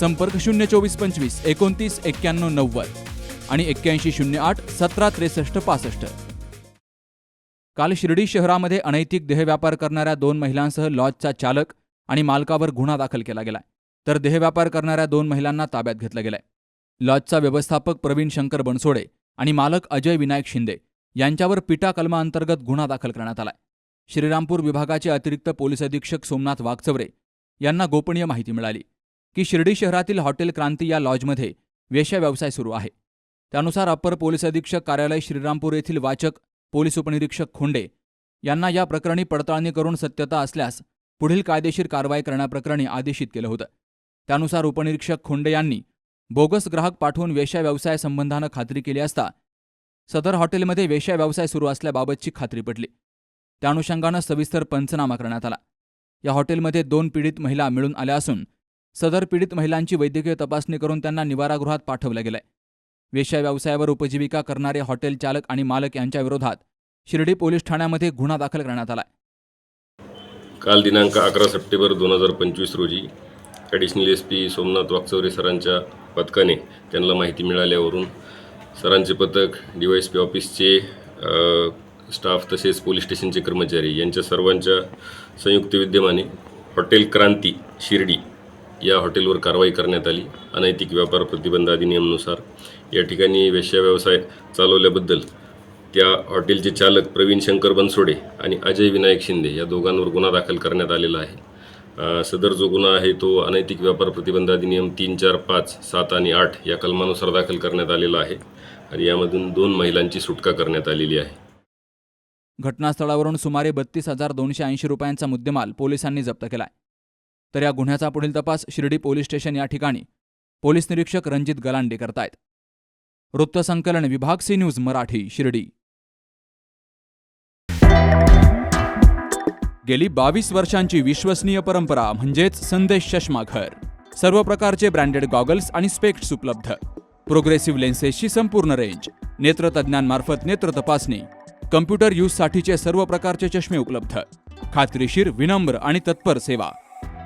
संपर्क शून्य चोवीस पंचवीस एकोणतीस एक्क्याण्णव नव्वद आणि एक्क्याऐंशी शून्य आठ सतरा त्रेसष्ट पासष्ट. काल शिर्डी शहरामध्ये अनैतिक देहव्यापार करणाऱ्या दोन महिलांसह लॉजचा चालक आणि मालकावर गुन्हा दाखल केला गेलाय. तर देहव्यापार करणाऱ्या दोन महिलांना ताब्यात घेतलं गेलंय. लॉजचा व्यवस्थापक प्रवीण शंकर बनसोडे आणि मालक अजय विनायक शिंदे यांच्यावर पिटा कलमाअंतर्गत गुन्हा दाखल करण्यात आलाय. श्रीरामपूर विभागाचे अतिरिक्त पोलीस अधीक्षक सोमनाथ वागचवरे यांना गोपनीय माहिती मिळाली. की शिर्डी शहरातील हॉटेल क्रांती या लॉजमध्ये वेश्या व्यवसाय सुरू आहे. त्यानुसार अप्पर पोलीस अधीक्षक कार्यालय श्रीरामपूर येथील वाचक पोलीस उपनिरीक्षक खोंडे यांना या प्रकरणी पडताळणी करून सत्यता असल्यास पुढील कायदेशीर कारवाई करण्याप्रकरणी आदेशित केलं होतं. त्यानुसार उपनिरीक्षक खोंडे यांनी बोगस ग्राहक पाठवून वेश्या व्यवसाय संबंधानं खात्री केली असता सदर हॉटेलमध्ये वेश्या व्यवसाय सुरू असल्याबाबतची खात्री पटली. त्या अनुषंगानं सविस्तर पंचनामा करण्यात आला. या हॉटेलमध्ये दोन पीडित महिला मिळून आल्या असून सदर पीडित महिलांची वैद्यकीय तपासणी करून त्यांना निवारागृहात पाठवलं गेलंय. वेश्या व्यवसायावर उपजीविका करणारे हॉटेल चालक आणि मालक यांच्या विरोधात शिर्डी पोलीस ठाण्यामध्ये गुन्हा दाखल करण्यात आला काल दिनांक अकरा सप्टेंबर दोन हजार पंचवीस रोजी additional S P Somnath Wakchaure सरांच्या पथकाने त्यांना माहिती मिळाल्यावरून सरांचे पथक डी वाय एस पी ऑफिसचे स्टाफ तसेच पोलीस स्टेशनचे कर्मचारी यांच्या सर्वांच्या संयुक्त विद्यमाने हॉटेल क्रांती शिर्डी या हॉटेलवर कारवाई करण्यात आली. अनैतिक व्यापार प्रतिबंध अधिनियमनुसार या ठिकाणी वेश्या व्यवसाय चालवल्याबद्दल त्या हॉटेलचे चालक प्रवीण शंकर बनसोडे आणि अजय विनायक शिंदे या दोघांवर गुन्हा दाखल करण्यात आलेला आहे. सदर जो गुन्हा आहे तो अनैतिक व्यापार प्रतिबंध अधिनियम तीन चार पाच सात आणि आठ या कलमानुसार दाखल करण्यात आलेला आहे आणि यामधून दोन महिलांची सुटका करण्यात आलेली आहे. घटनास्थळावरून सुमारे बत्तीस हजार दोनशे ऐंशी रुपयांचा मुद्देमाल पोलिसांनी जप्त केला आहे तर या गुन्ह्याचा पुढील तपास शिर्डी पोलीस स्टेशन या ठिकाणी. पोलीस निरीक्षक रणजित गलांडे करतायत. वृत्तसंकलन विभाग सी न्यूज मराठी शिर्डी. गेली बावीस वर्षांची विश्वसनीय परंपरा म्हणजेच संदेश चष्माघर सर्व प्रकारचे ब्रँडेड गॉगल्स आणि स्पेक्ट्स उपलब्ध. प्रोग्रेसिव्ह लेन्सेसची संपूर्ण रेंज. नेत्रतज्ञांमार्फत नेत्र तपासणी. कम्प्युटर यूजसाठीचे सर्व प्रकारचे चष्मे उपलब्ध. खात्रीशीर विनम्र आणि तत्पर सेवा.